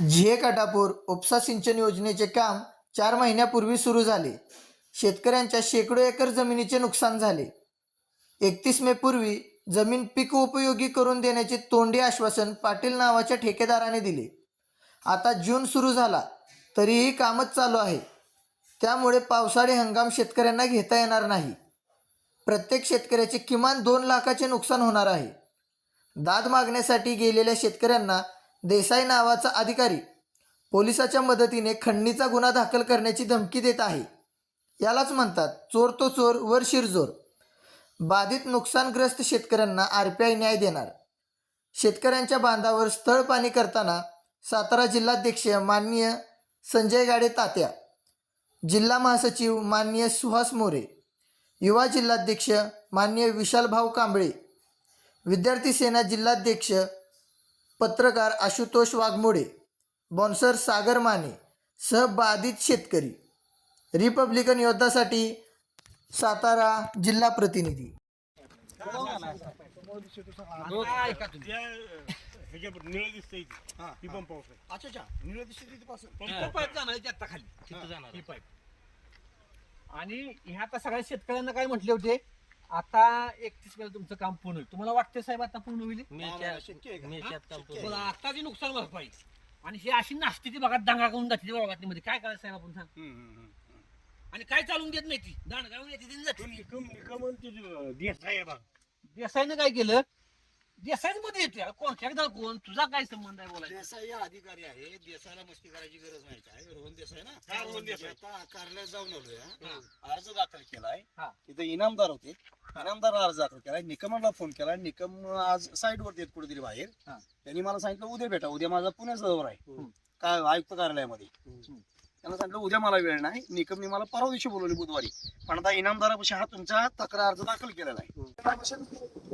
झिये काटापूर उपसा सिंचन योजनेचे काम चार महिन्यापूर्वी सुरू झाले. शेतकऱ्यांच्या शेकडो एकर जमिनीचे नुकसान झाले. एकतीस मे पूर्वी जमीन पीक उपयोगी करून देण्याचे तोंडी आश्वासन पाटील नावाच्या ठेकेदाराने दिले. आता जून सुरू झाला तरीही कामच चालू आहे. त्यामुळे पावसाळी हंगाम शेतकऱ्यांना घेता येणार नाही. प्रत्येक शेतकऱ्याचे किमान दोन लाखाचे नुकसान होणार आहे. दाद मागण्यासाठी गेलेल्या शेतकऱ्यांना देसाई नावाचा अधिकारी पोलिसाच्या मदतीने खंडणीचा गुन्हा दाखल करण्याची धमकी देत आहे. यालाच म्हणतात चोर तो चोर वर शिरजोर बाधित नुकसानग्रस्त शेतकऱ्यांना आर पी आय न्याय देणार. शेतकऱ्यांच्या बांधावर स्थळ पाणी करताना सातारा जिल्हाध्यक्ष माननीय संजय गाडे तात्या जिल्हा महासचिव माननीय सुहास मोरे युवा जिल्हाध्यक्ष माननीय विशालभाऊ कांबळे विद्यार्थी सेना जिल्हाध्यक्ष पत्रकार आशुतोष वाघमोडे बॉन्सर सागर माने सहबाधित शेतकरी. रिपब्लिकन योद्धासाठी सातारा जिल्हा प्रतिनिधी. आणि ह्या आता सगळ्या शेतकऱ्यांना काय म्हटले होते? आता एकतीस वेळा तुमचं काम पूर्ण होईल. तुम्हाला वाटते साहेब आता पूर्ण होईल? आता जी नुकसान भरपाई आणि ही अशी नासती ती बघा दांगा करून जाते मध्ये काय करायचं साहेब आपण सांग. आणि काय चालून देत नाही ती? दांड गावून येते. देसाईनं काय केलं? देसाईच मध्ये येते कॉन्ट्रॅक्टदार कोण? तुझा काय संबंध आहे बोलायचा? देसाई हा अधिकारी आहे. देसाईला मस्ती करायची गरज नाही. काय? रोहन देसाई ना? हा, रोहन देसाई. आता कार्यालयात जाऊन आलोय हा. हा. अर्ज दाखल केलाय. हा. तिथे इनामदार होते. इनामदाराला अर्ज दाखल केलाय. निकमाला फोन केलाय. निकम आज साईड वरती आहेत कुठेतरी बाहेर. हा. त्यांनी मला सांगितलं उद्या भेटा. उद्या माझा पुण्याचा दौरा आहे. हम्म. काय आयुक्त कार्यालयामध्ये. त्यांना सांगितलं उद्या मला वेळ नाही. निकमने मला परवा दिवशी बोलवली बुधवारी. पण आता इनामदारापाशी हा तुमचा तक्रार अर्ज दाखल केलेला आहे.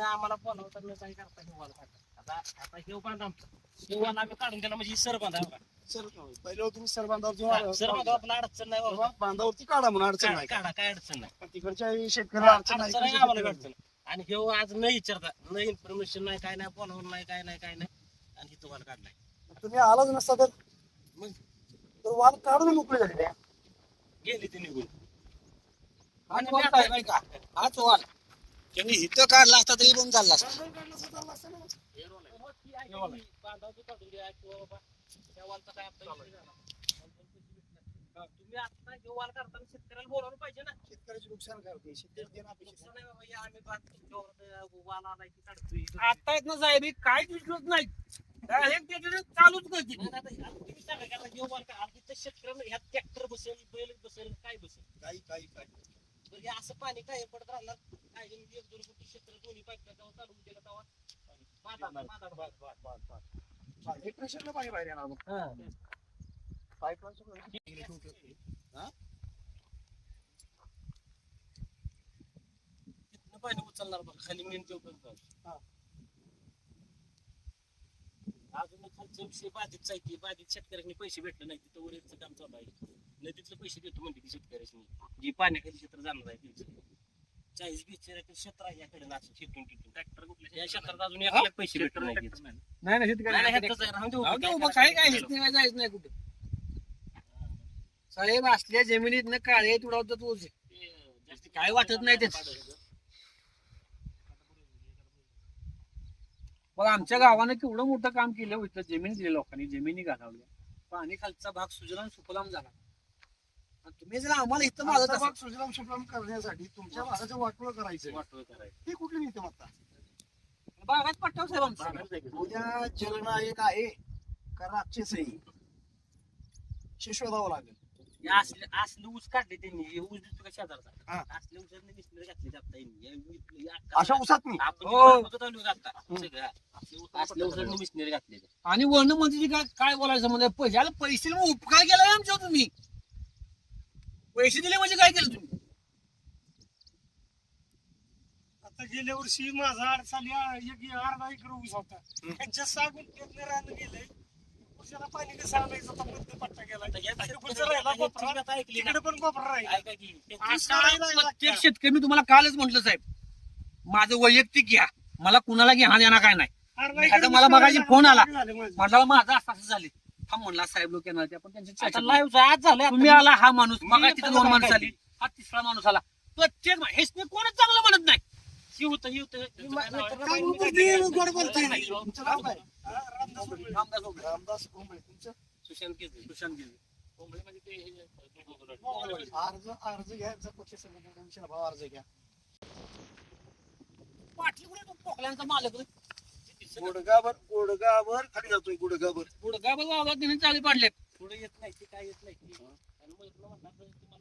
आम्हाला बोलावता न काही करता हे वाल काढता. आता आता हे बांध आमचं वाल आम्ही काढून म्हणजे सर बांधा. पहिलं तुम्ही सर बांधावर सर बांधा आपला अडचण नाही बाबा बांधावरती काढा म्हणून अडचण नाही काढा, काय अडचण नाही. तिकडच्या शेतकऱ्याला अडचण अडचण नाही आणि हे आज न विचारता न इन्फॉर्मेशन नाही काय नाही बोलावून नाही काय नाही काय नाही. आणि तुम्हाला काढलाय तुम्ही आलाच नसता तर? मग? तर वाल काढून मोकळे झाले गेली ते निघून. आणि नाही का? हाच वाल. त्यांनी इथं काढला असता तरी पण चालला असता. तुम्ही आता वाल काढताना शेतकऱ्याला बोलावलं पाहिजे ना शेतकऱ्याचे नुकसान करते. आता येत ना साहेब काहीच विश्वास नाही. त्याच्याने चालूच करते तुम्ही सांगा की आता हे वाल का- आता इथं शेतकऱ्यांना ह्यात ट्रॅक्टर बसेल बैल बसेल काय? बसेल काही काही काही हे असं पाणी काय पडत राहणार दोन्ही पाईप तेव्हा चालून हे प्रेशरला पाणी बाहेर येणार मग पाईपलाईन तिथनं पाणी उचलणार बघ खाली मेन चौकात हा. अजून खालचं विषय बाधित आहे बाधित शेतकऱ्यांनी पैसे भेटले नाही तिथं वरचं काम चालू आहे नदीतलं पैसे देतो म्हणते ती शेतकऱ्यांनी जी पाण्याखाली क्षेत्र जाणार आहे त्यांचं चाळीस बीस क्षेत्र आहे याकडे नाशिक चिटून टिटून ट्रॅक्टर कुठल्या या क्षेत्रात अजून एक लाख पैसे भेटले नाही त्यांचं. नाही. नाही शेतकरी नाही, नाही, ह्यातच आहे, राहून देऊ. राहू दे काय उभं, करायचं? काय काय हेच नाही जायचं नाही कुठे. साहेब असल्या जमिनीत न काळे तुडवतात ऊस ते जास्ती काय वाटत नाही त्याच. बघ आमच्या गावानं केवढं मोठं काम केलं होतं जमीन दिली लोकांनी जमिनी घालवल्या. पाणी खालचा भाग सुजलाम सुफलाम झाला. तुम्ही जर आम्हाला इथं माझं भाग सुजलाम सुफलाम करण्यासाठी तुमच्या भागाचं वाटोळ करायचं वाटोळं करायचं. ते कुठली नीती मागता बागात पट्टाव साहेब आमचा. उद्या जलनायक आहे का राक्षस आहे हे शोधावं लागेल. असले असले ऊस काढले त्यांनी. हे ऊस दिसतो का हा. शेजारचा असले ऊसाने मिसले घातले जाता यांनी. अशा आपण हो. आणि वर्ण मंत्रीची काय काय बोलायचं म्हणजे पैशाला पैसे उपकार केला आमच्या तुम्ही. पैसे दिले म्हणजे काय केलं तुम्ही? आता गेल्या वर्षी माझा अडसाली एक अर्धा एकर ऊस होता. त्यांच्या गुंठ्यातलं रान गेलंय. ऊसाला पाणी कसं आणायचं? आता मध्य पट्टा गेला राहिला कोपरा. तिकडे पण कोपरा राहिला. ऐका की असं राहिला प्रत्येक शेतकरी मी तुम्हाला कालच म्हटलं साहेब. माझं वैयक्तिक घ्या. मला कुणाला घ्या देणार काय नाही. अर्धा आता एकर मला मगाशी फोन आला. झालं माझं. माझं असं असं झाले थांब म्हणला साहेब लोक येणार ते. आपण त्यांची चर्चा करू. लाईव्ह आज झालं तुम्ही आला हा माणूस. मी मग तिथे दोन माणसं आली. हा तिसरा माणूस आला. प्रत्येक मा- हेच मी कोणच चांगलं म्हणत नाही. ही होतं ही होतं. तुमचं नाव काय? हा, रामदास उभे. रामदास उभे. रामदास कोंबळे तुमचं? सुशांत केसरी सुशांत गिरी. कोंबडे म्हणजे ते हे- अर्ज अर्ज पक्ष भाव अर्ज घ्या. पाटली कुठे तो पोकल्यांचा मालक रे? गुडगावर गुडगावर खाली जातोय गुडगावर बघा आवाज देणे चालू पाडले पुढे येत नाही ते काय येत नाही. ते. आणि मग इथनं म्हणणार तर तुम्हाला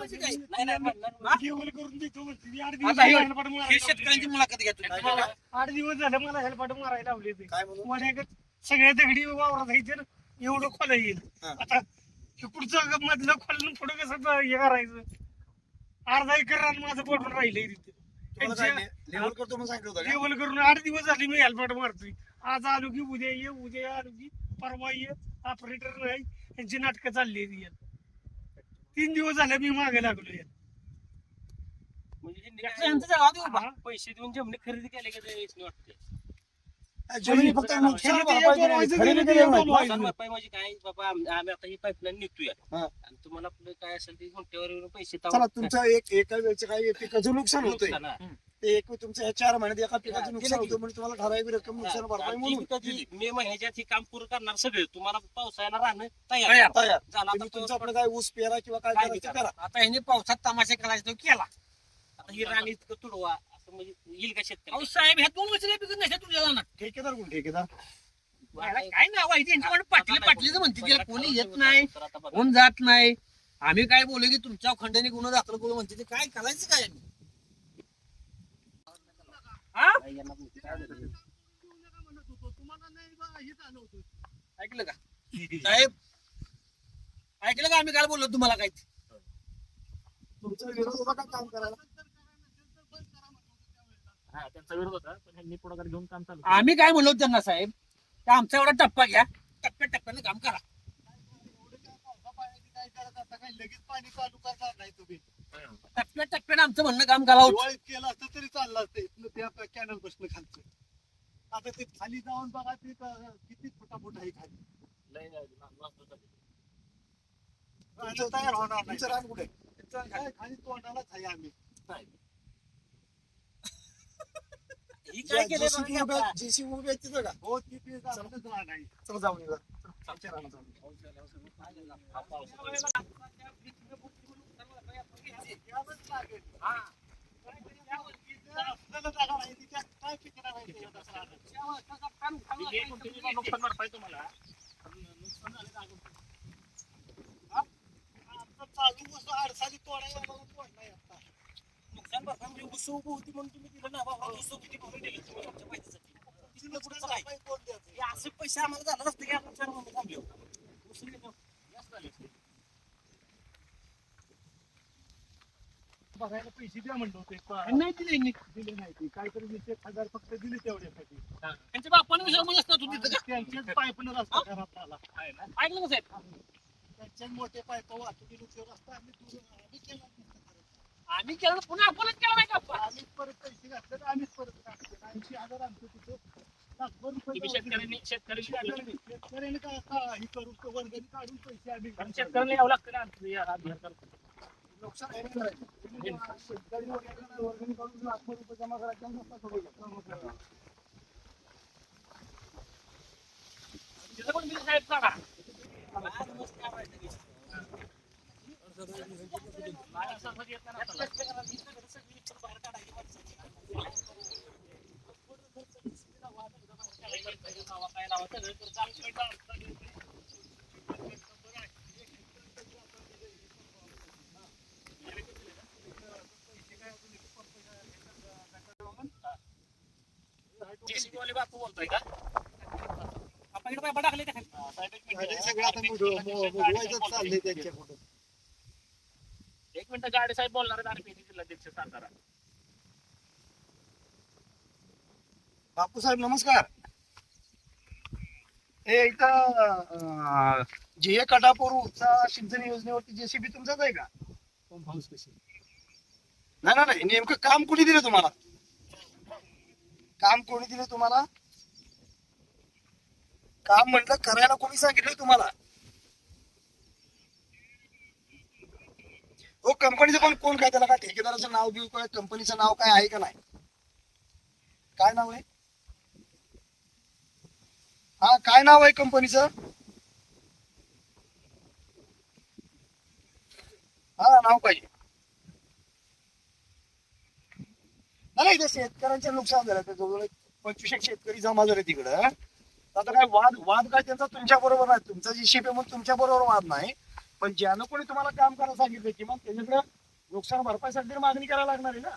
पैसे देऊ. नाही नाही म्हणणार जेवण करून देतो म्हणते. ती. आठ आता हे- दिवस हेलपाट हे मारायला शेतकऱ्यांची लावली. मुलाखत घ्या तुम्ही. आठ दिवस झाले मला हेलपाट मारायला लावले ते. काय म्हणून? वड्यागत सगळ्या दगडी वावरात जायचे ना, एवढं खोला येईल. हा. आता हे पुढचं मधलं खोलून पुढं कसं हे करायचं? अर्धा एकर रान माझं पडून राहिलंय तिथे. लेवल करतो म्हणून सांगितलं होतं का? जेवण करून आठ दिवस झाले मी हेलपाट मारतोय आज आलो की उद्या ये उद्या आलो की परवा ये ऑपरेटर नाही यांची नाटकं चालली आहेत यात. तीन दिवस झाले मी मागे लागलो यात. म्हणजे यांचं देऊ बा. हा. पैसे देऊन जमिनी खरेदी केले का ते वाटते जमिनी फक्त नुकसान म्हणजे काय बाबा आम्ही आता ही पाईपलाईन निघतोय हा. आणि तुम्हाला काय असेल ते येऊन पैसे चला तुमचं एक एका वेळचं काही पिकाचं नुकसान होतंय. हा. ते एक तुमचं ह्या चार महिन्यात एका पिकाचं नुकसान होतं म्हणजे तुम्हाला ठराविक रक्कम नुकसान भरपाई म्हणून. मे महिन्याच्या आत हे काम पूर्ण करणार सगळे. तुम्हाला पावसाळ्याला राहणं तयार. तयार. तयार. झालं तुमचं आपलं काय ऊस पेरा किंवा काय काय करायचं करा. आता ह्याने पावसात तमाशा करायचा तो केला. आता ही राणी इतकं तुडवा. म्हणजे येईल का अहो शेतकरी साहेब ह्या दोन वर्ष पिकत नाही तुझ्या जाणार. ठेकेदार कोण? ठेकेदार. काय नाव आहे? त्यांच्याकडे पाटली पाटलीच म्हणते कोणी येत नाही. कोण जात नाही. आम्ही काय बोलू की तुमच्या खंडाने गुन्हा दाखल करू म्हणते ते काय करायचं काय? आम्ही? हा? ऐकलं का? साहेब ऐकलं का आम्ही काय बोललो तुम्हाला काय? ते? तुमचा विरोध होता का काम करायला? हा त्यांचा विरोध होता पण ह्यांनी पुढाकार घेऊन काम चालू आम्ही काय म्हणलो त्यांना साहेब? की आमचा एवढा टप्पा घ्या टप्प्या टप्प्याने काम करा. लगेच पाणी चालू करणार नाही तुम्ही टप्प्या टप्प्याने आमचं म्हणणं काम करा. दिवाळीत केलं असतं तरी चाललं असतं. इथनं त्या कॅनल बसणं खालचं. आता ते खाली जाऊन बघा ते क- किती फुटाफुट आहे खाली. लय चालू. रानं तयार होणार नाही. तुमचं रान कुठे? त्याचं काय खाली तोंडालाच आहे आम्ही. ही काय केलं बघा की आता. जेसीबी उभी आहे तिथं का? हो तिथे आपलंच रान आहे. चला जाऊन येऊया. रानात जाऊन लागेल. आपल्याला जागा काय ते कोणतीही नुकसान भरपाई तुम्हाला पण नुकसान झालं तर अजून आमचं चालू ऊस अडसाली तोडायला आम्हाला तोडलाय आता. भरपाई म्हणजे ऊस उभं होती म्हणून तुम्ही दिलं ना बाबा ऊस किती भरून दिले तुम्ही तुमच्या पैशासाठी तिथलं पुढे भरपाई कोण द्यायचं? हे असे पैसे आम्हाला झालं नसते की आपण चार महिने थांबले होते. ऊस दिले ना. जास्त झाले असते. बघायला पैसे द्या म्हणलं होते नाही दिले यांनी. दिले नाही ते काहीतरी वीस एक हजार फक्त दिले तेवढ्यासाठी त्यांच्या बापाने विचार म्हणत असतात तुम्ही तिथं का? त्यांच्याच पाईपनं रस्ता घरात आला ऐकलं का साहेब त्यांच्याच मोठे पाईप वाहतुकीचे रस्ता आम्ही आम्ही. आम्ही केलं पुन्हा आपणच केलं नाही का आम्हीच परत पैसे घातले तर आम्हीच परत घातले ऐंशी हजार आमचं तिथं लाखभर रुपये तुम्ही शेतकऱ्यांनी शेतकऱ्यांनी काढलं. शेतकऱ्याने काय का- हे करून तो वर्गणी काढून पैसे आम्ही कारण शेतकऱ्यांना यावं लागतं ना आमचं या हातभार करायला. नुकसान आहे नाही करायचं. तुम्ही शेतकरी वर्गणी काढून लाखभर रुपये जमा करायचे आणि पण बिल साहेब काढा बापू बोलतोय का आपण इकडे टाकले सगळं आता मोठवायचं त्यांच्या फोटो मिनिट गाडी साहेब बोलणार आहेत आणि जिल्हाध्यक्ष सातारा बापूसाहेब नमस्कार. हे इथं जे कटापूर उपसा सिंचन योजनेवरती जेसीबी तुमचाच आहे का? पंप हाऊस कशी नाही नाही, नाही नेमकं काम कोणी दिलं तुम्हाला? काम कोणी दिलं तुम्हाला? काम म्हटलं करायला कोणी सांगितलं तुम्हाला? हो कंपनीचं पण कोण काय त्याला काय ठेकेदाराचं नाव घेऊ काय कंपनीचं नाव काय आहे का नाही? काय नाव आहे? हा काय नाव आहे कंपनीचं हा नाव पाहिजे. नाही इथे शेतकऱ्यांचे नुकसान झालं. ते जवळ पंचवीस एक शेतकरी जमा झाले तिकडं. आता काय वाद वाद काय त्यांचा तुमच्या बरोबर नाही. तुमचा जी शेप आहे म्हणून तुमच्या बरोबर वाद नाही. पण ज्यानं कोणी तुम्हाला काम करायला सांगितलं किंवा त्याच्याकडे नुकसान भरपाईसाठी मागणी करायला लागणार आहे ना?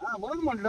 हा म्हणून म्हटलं.